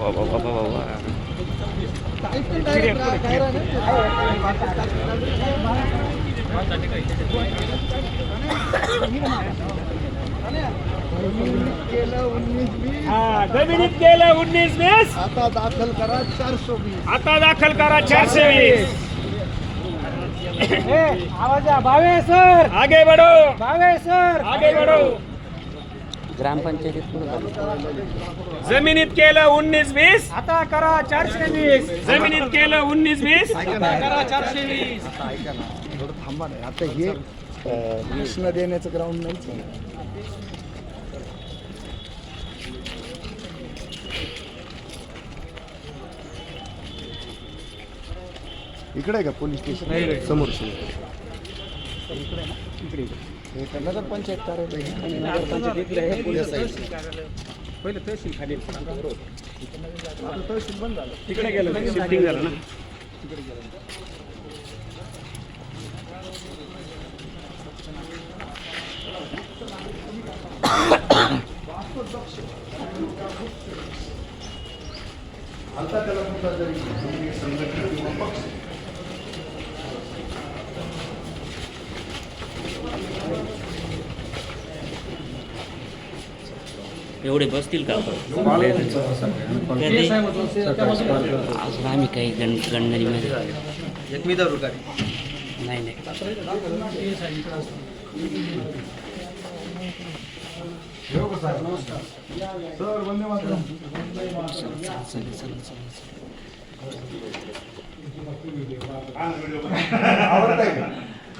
वा हा, जमिनीत गेलं उन्नीस वीस आता दाखल करा चारशे वीस आता दाखल करा चारशे वीस आवाज़ भावे सर। आगे बढ़ो। भावे सर। आगे बढ़ो। ग्रामपंचायतीत? जमिनीत केलं उन्नीस वीस. आता करा चारशे वीस. जमिनीत केलं उन्नीस वीस. करा चारशे वीस. आता ऐका ना थोडं थांबा ना. आता हे प्रश्न देण्याचं ग्राउंड नाहीच. इकडे आहे का पोलीस स्टेशन? समोर इकडे हे तर नगर पंचायत कार्यालय आहे. आणि नगर पंचायत इकडे आहे साईड. पहिलं तहसील खाली आता तहसील बंद झालं. तिकडे गेलं. शिफ्टिंग झालं ना? आता त्याला कुठला तरी संघटना किंवा पक्ष. एवढे बसतील का अजून आम्ही काही गण गणगणीमध्ये नाही नाही.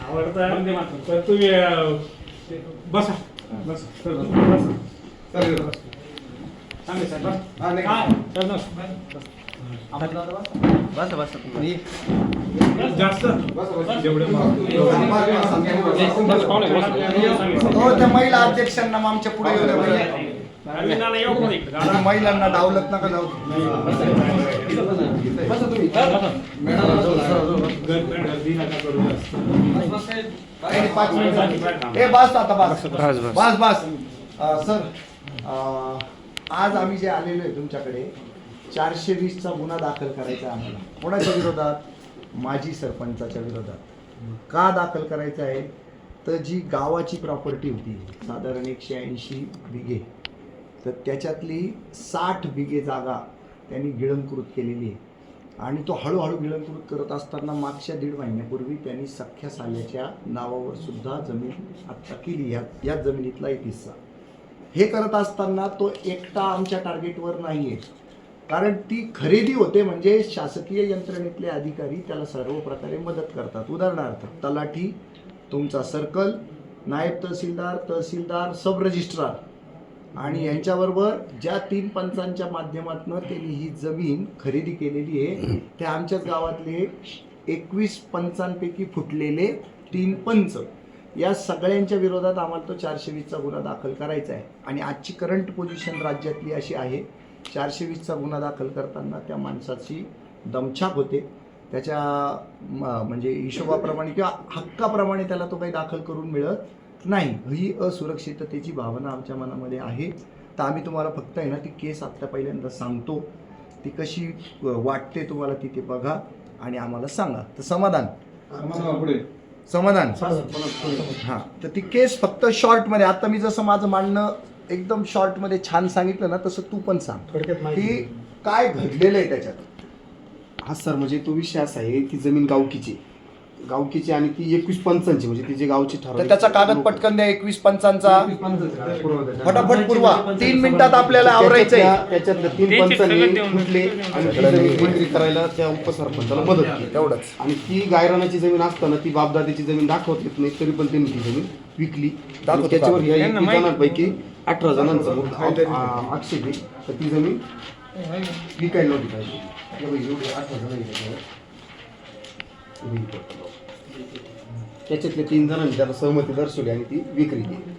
आवडतं वंदे मातरम. तर तुम्ही बसा. बसा. सर, बसा. सांगा सर, बसा. हा. हा, बस. जास्त. हो त्या महिला अध्यक्षांना मग आमच्या पुढे येऊ द्या पहिले. महिलांना डावलत नका जाऊ. काही नाही, पाच मिनिटं. ए बस आता बस बस बस अं, सर आज आम्ही जे आलेलो आहे तुमच्याकडे चारशे वीसचा गुन्हा दाखल करायचा आहे आम्हाला. कोणाच्या विरोधात? माजी सरपंचाच्या विरोधात. का दाखल करायचा आहे? तर जी गावाची प्रॉपर्टी होती साधारण एकशे ऐंशी बिघे तर त्याच्यातली साठ बिघे जागा त्यांनी गिळंकृत केलेली आहे. आणि तो हळूहळू गिळंकृत करत असताना मागच्या दीड महिन्यापूर्वी त्यांनी सख्या साल्याच्या नावावर सुद्धा जमीन आत्ता केली. या याच जमिनीतला एक हिस्सा. हे करत असताना तो एकटा आमच्या टार्गेटवर नाही आहे कारण ती खरेदी होते म्हणजे शासकीय यंत्रणेतले अधिकारी त्याला सर्व प्रकारे मदत करतात. उदाहरणार्थ तलाठी तुमचा सर्कल नायब तहसीलदार तहसीलदार सब रजिस्ट्रार आणि यांच्याबरोबर ज्या तीन पंचांच्या माध्यमातून त्यांनी ही जमीन खरेदी केलेली आहे त्या आमच्याच गावातले एकवीस पंचांपैकी फुटलेले तीन पंच. या सगळ्यांच्या विरोधात आम्हाला तो चारशे वीसचा गुन्हा दाखल करायचा आहे. आणि आजची करंट पोझिशन राज्यातली अशी आहे चारशे वीसचा गुन्हा दाखल करताना त्या माणसाची दमछाक होते. त्याच्या म्हणजे हिशोबाप्रमाणे किंवा हक्काप्रमाणे त्याला तो काही दाखल करून मिळत नाही. ही असुरक्षिततेची भावना आमच्या मनामध्ये आहे. तर आम्ही तुम्हाला फक्त आहे ना ती केस आत्ता पहिल्यांदा सांगतो. ती कशी वाटते तुम्हाला तिथे बघा आणि आम्हाला सांगा. तर समाधान. समाधान. हां. तर ती केस फक्त शॉर्टमध्ये आता मी जसं माझं मांडणं एकदम शॉर्टमध्ये छान सांगितलं ना तसं तू पण सांग. की काय घडलेलं आहे त्याच्यात? हा सर म्हणजे तो विषय असा आहे की जमीन गावकीची. गावकीची आणि ती एकवीस पंचांची म्हणजे ती जे गावची तर ठरवली त्याचा कागद पटकन द्या एकवीस पंचांचा. फटाफट पुरवा. तीन मिनिटात आपल्याला आवरायचंय. त्याच्यातल्या- त्याच्यातल्या तीन पंचांनी सगळं देऊन फुटले आणि ती जमीन विक्री करायला त्या उपसरपंचाला मदत केली. तेवढंच. आणि ती गायरानाची जमीन असताना ती बापदादीची जमीन दाखवत येत नाही तरी पण त्यांनी ती जमीन विकली. दाखवतो आणि त्याच्यावर या त्यांना एकवीस माहिती- जणांपैकी अठरा जणांचा मुद्दा- आ- आक्षेप आहे. तर ती जमीन विकायला नव्हती पाहिजे. हे एवढे अठरा जण आहेत. त्याच्यावर. विकत. त्याच्यातल्या तीन जणांनी त्याला सहमती दर्शवली आणि ती विक्री केली.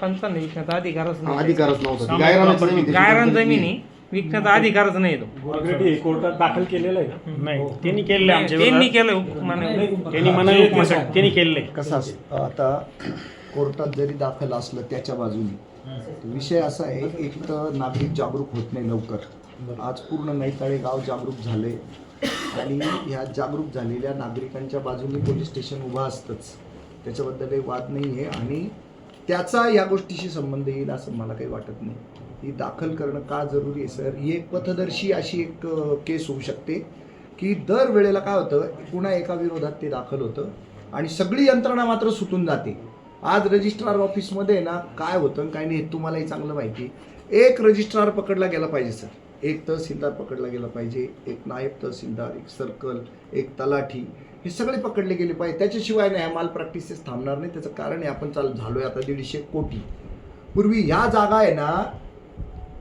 पंचांना विकण्याचा अधिकारच हा, अधिकारच नव्हता. ती गायरानाची जमीन त्याची गायरान कंपनी- जमिनी विकण्याचा अधिकारच नाही तो. ऑलरेडी कोर्टात दाखल केलेलं आहे ना? नाही त्यांनी केलेलं आहे त्यांनी विरोधात. केलं हुकमाने. त्यांनी मनाई हुकमासाठी त्यांनी केलेलं आहे. कसं असतं आता कोर्टात जरी दाखल असलं त्याच्या बाजूने विषय असा आहे एक तर नागरिक जागरूक होत नाही लवकर. आज पूर्ण नैताळे गाव जागरूक झाले. आणि ह्या जागरूक झालेल्या नागरिकांच्या बाजूने पोलीस स्टेशन उभं असतंच. त्याच्याबद्दल काही वाद नाही आहे आणि त्याचा या गोष्टीशी संबंध येईल असं मला काही वाटत नाही. ही दाखल करणं का जरुरी आहे सर? ही एक पथदर्शी अशी एक केस होऊ शकते की दर वेळेला काय होतं पुन्हा एका विरोधात ते दाखल होतं आणि सगळी यंत्रणा मात्र सुटून जाते. आज रजिस्ट्रार ऑफिसमध्ये ना काय होतं काय नाही हे तुम्हालाही चांगलं माहिती एक रजिस्ट्रार पकडला गेला पाहिजे सर. एक तहसीलदार पकडला गेला पाहिजे एक नायब तहसीलदार एक सर्कल एक तलाठी हे सगळे पकडले गेले पाहिजे. त्याच्याशिवाय नाही माल प्रॅक्टिसेस थांबणार नाही. त्याचं कारण आहे आपण चालू झालोय आता दीडशे कोटी. पूर्वी ह्या जागा आहे ना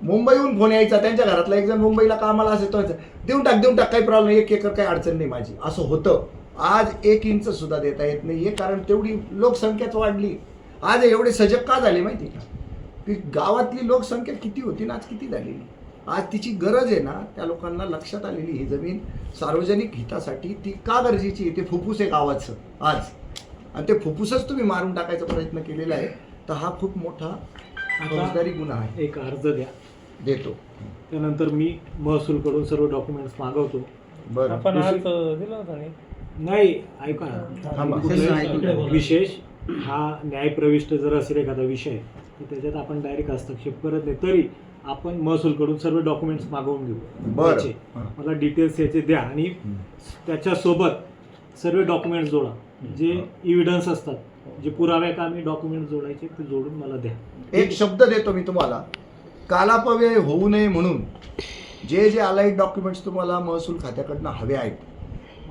मुंबईहून फोन यायचा त्यांच्या घरातला एक जण मुंबईला कामाला असेल तो देऊन टाक देऊन टाक काही प्रॉब्लेम नाही एक एकर काही अडचण नाही माझी. असं होतं. आज एक इंच सुद्धा देता येत नाही हे कारण तेवढी लोकसंख्याच वाढली. आज एवढे सजग का झाले माहिती का? की गावातली लोकसंख्या किती होती ना आज किती झालेली? आज तिची गरज आहे ना त्या लोकांना लक्षात आलेली ही जमीन सार्वजनिक हितासाठी ती का गरजेची आहे? ते फुफ्फुस आहे गावाचं आज. आणि ते फुफ्फुसच तुम्ही मारून टाकायचा प्रयत्न केलेला आहे तर हा खूप मोठा फौजदारी गुन्हा आहे. एक अर्ज द्या. देतो. त्यानंतर मी महसूलकडून सर्व डॉक्युमेंट्स मागवतो. बरं. आपण आज दिलं होतं नाही? नाही ऐका ना. थांबा. कुठलाही विशेष हा न्यायप्रविष्ट जर असेल एखादा विषय तर त्याच्यात आपण डायरेक्ट हस्तक्षेप करत नाही. तरी आपण महसूलकडून सर्व डॉक्युमेंट्स मागवून घेऊ. बरं. याचे. हां. मला डिटेल्स याचे द्या आणि त्याच्यासोबत सर्व डॉक्युमेंट्स जोडा. जे इव्हिडन्स असतात जे पुरावे कामी डॉक्युमेंट जोडायचे ते जोडून मला द्या. एक शब्द देतो मी तुम्हाला. कालापव्यय होऊ नये म्हणून जे जे अलाइड डॉक्युमेंट्स तुम्हाला महसूल खात्याकडनं हवे आहेत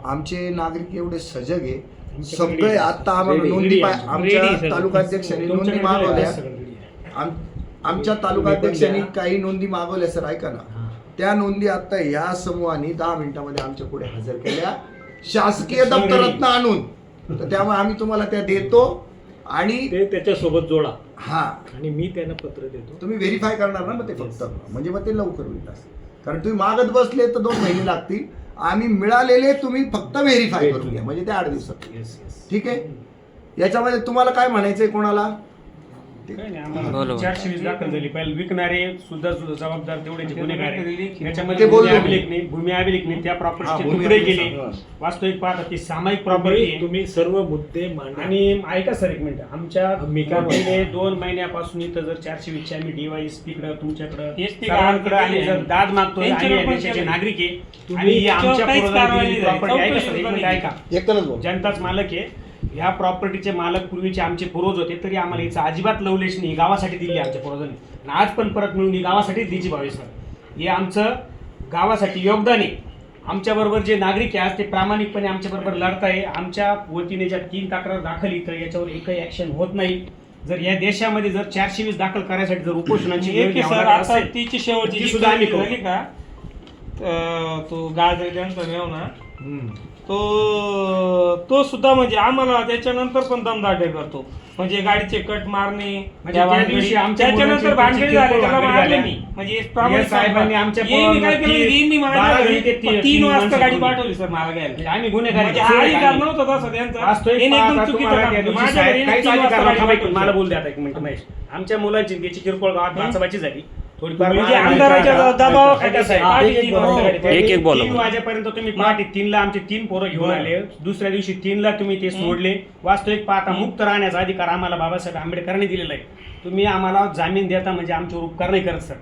आमचे नागरिक एवढे सजग आहे. सगळे आता आम्हाला नोंदी पा- आमच्या तालुकाध्यक्षांनी नोंदी मागवल्या. आम- आमच्या तालुकाध्यक्षांनी काही नोंदी मागवल्या सर ऐका ना. त्या नोंदी आता या समूहाने दहा मिनिटामध्ये आमच्या पुढे हजर केल्या. शासकीय दप्तरातनं आणून. तर त्यामुळे आम्ही तुम्हाला त्या देतो आणि ते त्याच्यासोबत जोडा. हा. आणि मी त्यांना पत्र देतो. तुम्ही व्हेरीफाय करणार ना मग ते फक्त. म्हणजे मग ते लवकर होईल. कारण तुम्ही मागत बसले तर दोन महिने लागतील. आम्ही मिळालेले तुम्ही फक्त व्हेरीफाय करून घ्या. म्हणजे ते आठ दिवसात. ठीक आहे? याच्यामध्ये तुम्हाला काय म्हणायचंय कोणाला? काही नाही, बरोबर. चारशे वीस दाखल झाली पहिले विकणारे सुद्धा सुद्धा जबाबदार तेवढे गुन्हेगार आहे. ते याच्यामध्ये बोललो भूमी मी. अभिलेखने भूमी अभिलेखने त्या हा, प्रॉपर्टीचे भूमी तुकडे अभिलेख केले सांगा. वास्तविक पाहता ती सामायिक प्रॉपर्टी तुम्ही तुम्ही सर्व मुद्दे मांडा आणि ऐका सर एक मिनिट आमच्या मी काय म्हणतो? गेले दोन महिन्यापासून इथं जर चारशे वीसचे आम्ही डीवायएसपी कडे तुमच्याकडे तेच ते सर्वांकडे काम आम्ही केलेले जर. दाद मागतोय त्यांच्यावर आम्ही पण देशाचे केलेले. नागरिक आहे तुम्ही आणि ही त्याच्यावर आमच्या काहीच कारवाई पुरोगामी नाही झाली. प्रॉपर्टी ऐका चौकशी सर एक सुद्धा मिनिट नाही. ऐका एकट्यानंच बोल जनताच मालक आहे ह्या प्रॉपर्टीचे मालक पूर्वीचे आमचे पूर्वज होते तरी आम्हाला हिचं अजिबात लवलेश नाही गावासाठी दिली आमच्या पूर्वजांनी. आणि आज पण परत मिळून ही गावासाठीच द्यायची भावे सर. हे आमचं गावासाठी योगदान आहे. आमच्या बरोबर जे नागरिक आहे आज ते प्रामाणिकपणे आमच्या बरोबर लढताय आमच्या वतीने ज्या तीन तक्रार दाखल तर याच्यावर एकही ऍक्शन होत नाही. जर या देशामध्ये जर चारशे वीस दाखल करायसाठी जर उपोषणाची तिची शेवटची सुद्धा आम्ही का? तो गाजरे ना तो तो सुद्धा म्हणजे आम्हाला त्याच्यानंतर पण दमदाटे करतो म्हणजे गाडीचे कट मारणे म्हणजे त्या त्या भानगडी- दिवशी आमच्या त्याच्यानंतर मुलाची भानगडी किरकोळ झाली त्याला भानगडी मारले झाल्या. मी म्हणजे प्रामाणिक साहेबांनी आमच्या सांगतो. काय केलं घंटे ती- तीन तीन वाजता गाडी. पाठवली सर मला घ्यायला म्हणजे आम्ही गुन्हेगार म्हणजे आहे. अधिकार आम्ही- नव्हता तसा त्यांचा वास्तविक यांनी एकदम पाहता चुकीचं तुम्हाला काम त्या केलं. दिवशी माझ्या साहेब घरी काहीच तीन वाजता अधिकार गाडी नव्हता. पाठवली. मला बोल द्या आता एक मिनिट महेश आमच्या मुलांची किरकोळ गावात वाचावायची झाली म्हणजे आमदाराच्या. दबावाखाली. पहाटे एक- एक तीन बोला. वाजता गाडी त्यांनी एक- एक बोला. तीन वाजेपर्यंत तुम्ही पहाटे तीनला आमचे तीन पोरं घेऊन आले दुसऱ्या दिवशी तीनला तुम्ही ते सोडले वास्तविक पाहता मुक्त राहण्याचा अधिकार आम्हाला बाबासाहेब आंबेडकरांनी दिलेला आहे तुम्ही आम्हाला जामीन देता म्हणजे आमच्यावर उपकार नाही करत सर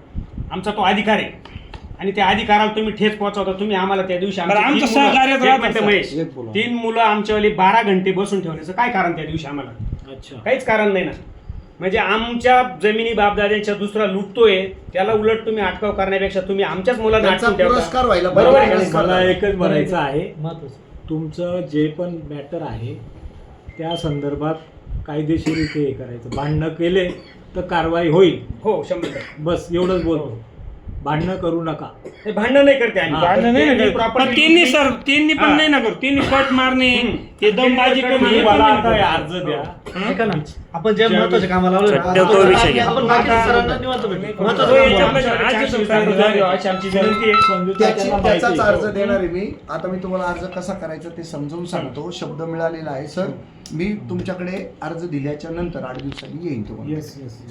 आमचा तो अधिकार आहे आणि त्या अधिकाराला तुम्ही ठेच पोहोचवता तुम्ही आम्हाला त्या दिवशी आमची बरं, आमचं तीन मुलं- सहकार्यच एक राहतं, मिनिटं सर. महेश एक बोला. तीन मुलं आमच्यावाली बारा घंटे बसून ठेवण्याचं काय कारण त्या दिवशी आम्हाला अच्छा काहीच कारण नाही ना म्हणजे आमच्या जमिनी बापदाद्यांच्या दुसरा लुटतोय त्याला उलट तुम्ही अटकाव करण्यापेक्षा तुम्ही आमच्याच मुलांना त्याचा अटकून ठेवता. पुरस्कार व्हायला बरोबर आहे? मला एकच म्हणायचं आहे. तुमचं जे पण मॅटर आहे त्या संदर्भात कायदेशीर इथे हे करायचं. भांडणं केले तर कारवाई होईल. हो शंभर टक्के. बस एवढंच बोलतो. भांडणं करू नका हे भांडण नाही करते आम्ही भांडण नाही ना त्यांनी करत. property पण त्यांनी दिली. सर त्यांनी पण हा. नाही ना करत त्यांनी कट मारणे हे दमबाजी करणे तुम्ही हे पण मला नाही आता हे करत. अर्ज द्या ऐका ना आपण जे महत्त्वाचे कामाला लावले ना, तो- तो विषय घ्या. आपण बाकीच्या सरांना निवांत भेटू. महत्वाचं तो काम याच्यातलं आहे. आज जे संस्थापन झाली, अशी आमची विनंती आहे समजूत त्याची त्यांना त्याचाच आहे. अर्ज देणार आहे मी आता मी तुम्हाला अर्ज कसा करायचा ते समजावून सांगतो शब्द मिळालेला आहे सर मी तुमच्याकडे अर्ज दिल्याच्या नंतर आठ दिवसांनी येईन तुम्हाला Yes, yes, yes.